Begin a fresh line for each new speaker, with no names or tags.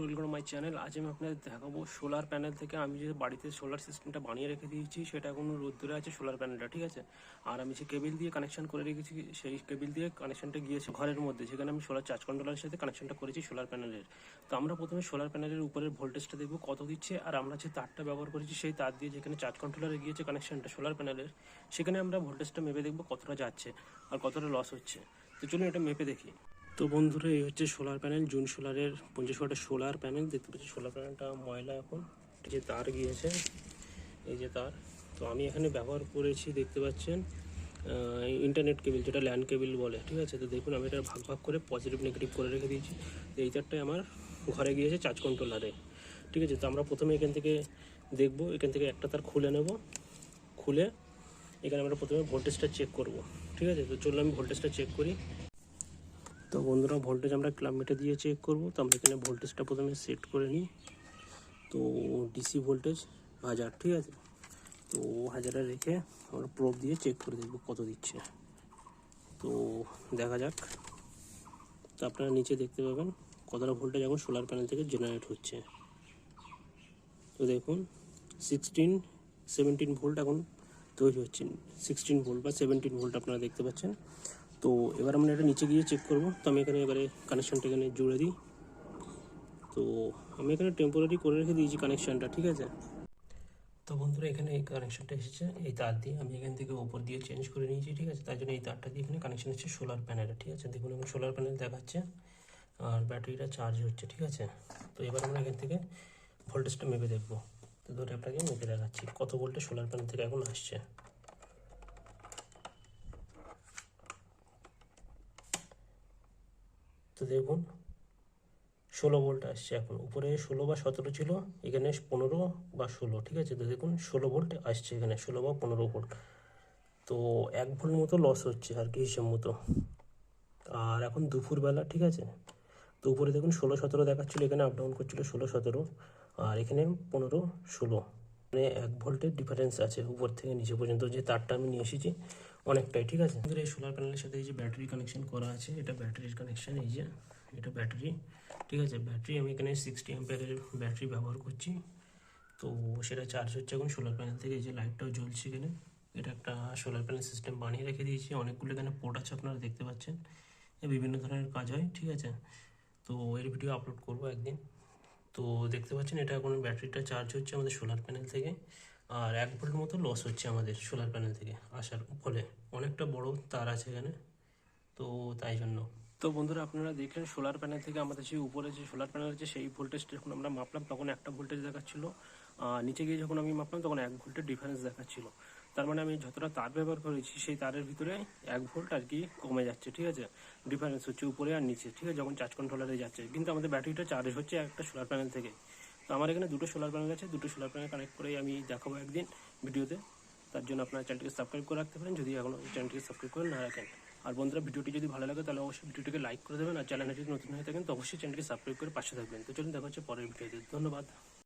Welcome my channel আজ আমি আপনাদের দেখাবো সোলার প্যানেল থেকে আমি যে বাড়িতে সোলার সিস্টেমটা বানিয়ে রেখে দিয়েছি, সেটা এখন রোদ্দুরে আছে সোলার প্যানেলটা ঠিক আছে? আর আমি যে কেবিল দিয়ে কানেকশন করে রেখেছি, সেই কেবিল দিয়ে কানেকশনটা গিয়েছে ঘরের মধ্যে, যেখানে আমি সোলার চার্জ কন্ট্রোলারের সাথে কানেকশনটা করেছি সোলার প্যানেলের তো আমরা প্রথমে সোলার প্যানেলের উপরের ভোল্টেজটা দেখব, কত দিচ্ছে, আর আমরা যে তারটা ব্যবহার করেছি, সেই তার দিয়ে যেখানে চার্জ কন্ট্রোলারে গিয়েছে কানেকশনটা সোলার প্যানেলের সেখানে আমরা ভোল্টেজটা মেপে দেখব কতটা যাচ্ছে, আর কতটা লস হচ্ছে। তো চলুন এটা মেপে দেখি। তো বন্ধুরা, এই হচ্ছে সোলার প্যানেল জুন সোলারের পঞ্চাশ ওয়াটের সোলার প্যানেল দেখতে পাচ্ছি সোলার প্যানেলটা ময়লা এখন যে তার গিয়েছে, এই যে তার। তো আমি এখানে ব্যবহার করেছি, দেখতে পাচ্ছেন ইন্টারনেট কেবিল যেটা ল্যান্ড কেবিল বলে, ঠিক আছে? তো দেখুন, আমি এটা ভাগ ভাগ করে পজিটিভ নেগেটিভ করে রেখে দিয়েছি। তো এই তারটাই আমার ঘরে গিয়েছে চার্জ কন্ট্রোলারে ঠিক আছে? তো আমরা প্রথমে এখান থেকে দেখব, এখান থেকে একটা তার খুলে নেব, খুলে এখানে আমরা প্রথমে ভোল্টেজটা চেক করব, ঠিক আছে? তো চলুন, আমি ভোল্টেজটা চেক করি। তো বন্ধুরা ভোল্টেজ আমরা ক্লাব মিটার দিয়ে চেক করব। তো আমরা এখানে ভোল্টেজটা প্রথমে সেট করে নিই। তো ডিসি ভোল্টেজ হাজার, ঠিক আছে? তো হাজারে রেখে আমরা প্রোব দিয়ে চেক করে দেখব কত দিচ্ছে। তো দেখা যাক। তো আপনারা নিচে দেখতে পাবেন, কতটা ভোল্টেজ এখন সোলার প্যানেল থেকে জেনারেট হচ্ছে। তো দেখুন সিক্সটিন সেভেন্টিন ভোল্ট এখন তৈরি হচ্ছে। সিক্সটিন ভোল্ট বা সেভেন্টিন ভোল্ট আপনারা দেখতে পাচ্ছেন। তো এবার আমরা এটা নিচে গিয়ে চেক করব। তো আমি এখানে এবারে কানেকশনটা এখানে জুড়ে দিই। তো আমি এখানে টেম্পোরারি করে রেখে দিয়েছি কানেকশানটা ঠিক আছে? তো বন্ধুরা, এখানে এই কানেকশনটা এসেছে, এই তার দিয়ে আমি এখান থেকে ওপর দিয়ে চেঞ্জ করে নিয়েছি, ঠিক আছে? তার জন্য এই তারটা দিয়ে এখানে কানেকশন হচ্ছে সোলার প্যানেলে ঠিক আছে? দেখুন, এখন সোলার প্যানেল দেখাচ্ছে, আর ব্যাটারিটা চার্জ হচ্ছে, ঠিক আছে? তো এবার আমরা এখান থেকে ভোল্টেজটা মেপে দেখব। তো ধরে আপনাকে মেপে দেখাচ্ছি, কত ভোল্টে সোলার প্যানেল থেকে এখন আসছে। তো দেখুন, ষোলো ভোল্ট আসছে এখন। উপরে ষোলো বা সতেরো ছিল, এখানে পনেরো বা ষোলো, ঠিক আছে? তো দেখুন, ষোলো ভোল্ট আসছে এখানে, ষোলো বা পনেরো ভোল্ট তো এক ভোল্ট মতো লস হচ্ছে আর কি হিসেব মতো। আর এখন দুপুরবেলা, ঠিক আছে? তো উপরে দেখুন, ষোলো সতেরো দেখাচ্ছিলো, এখানে আপ ডাউন করছিল ষোলো সতেরো, আর এখানে পনেরো ষোলো। মানে এক ভোল্টের ডিফারেন্স আছে উপর থেকে নিচে পর্যন্ত, যে তারটা আমি নিয়ে এসেছি অনেকটাই, ঠিক আছে? এই সোলার প্যানেলের সাথে এই যে ব্যাটারি কানেকশন করা আছে, এটা ব্যাটারির কানেকশন এই যে, এটা ব্যাটারি ঠিক আছে? ব্যাটারি আমি এখানে সিক্সটি অ্যাম্পিয়ারের ব্যাটারি ব্যবহার করছি। তো সেটা চার্জ হচ্ছে এখন সোলার প্যানেল থেকে, এই যে লাইটটাও জ্বলছে এখানে। এটা একটা সোলার প্যানেল সিস্টেম বানিয়ে রেখে দিয়েছি। অনেকগুলো এখানে পোর্ট আছে, আপনারা দেখতে পাচ্ছেন। বিভিন্ন ধরনের কাজ হয়, ঠিক আছে? তো এর ভিডিও আপলোড করব একদিন। তো দেখতে পাচ্ছেন এটা এখন ব্যাটারিটা চার্জ হচ্ছে আমাদের সোলার প্যানেল থেকে। আর এক ভোল্ট মতো লস হচ্ছে আমাদের সোলার প্যানেল থেকে আসার ফলে। অনেকটা বড় তার আছে এখানে। তো তাই জন্য। তো বন্ধুরা আপনারা দেখলেন সোলার প্যানেল থেকে আমাদের যে উপরে যে সোলার প্যানেল আছে, সেই ভোল্টেজটা যখন আমরা মাপলাম, তখন একটা ভোল্টেজ দেখাচ্ছিল। নিচে গিয়ে যখন আমি মাপলাম, তখন এক ভোল্টের ডিফারেন্স দেখাচ্ছিল। তার মানে আমি যতটা তার ব্যবহার করেছি, সেই তারের ভিতরে এক ভোল্ট আর কি কমে যাচ্ছে, ঠিক আছে? ডিফারেন্স হচ্ছে উপরে আর নিচে, ঠিক আছে? যখন চার্জ কন্ট্রোলারে যাচ্ছে। কিন্তু আমাদের ব্যাটারিটা চার্জ হচ্ছে একটা সোলার প্যানেল থেকে। তো আমার এখানে দুটো সোলার প্যানেল আছে, দুটো সোলার প্যানেল কানেক্ট করেই আমি দেখাবো একদিন ভিডিওতে। তার জন্য আপনার চ্যানেলটিকে সাবস্ক্রাইব করে রাখতে পারেন। যদি এখনও চ্যানেলটিকে সাবস্ক্রাইব করে না রাখেন। আর বন্ধুরা ভিডিওটি যদি ভালো লাগে তাহলে অবশ্যই ভিডিওটিকে লাইক করে দেবেন আর চ্যানেলে যদি নতুন হয়ে থাকেন তো অবশ্যই চ্যানেলটি সাবস্ক্রাইব করে পাশে থাকবেন। তো চলুন দেখা হচ্ছে পরের ভিডিওতে। ধন্যবাদ।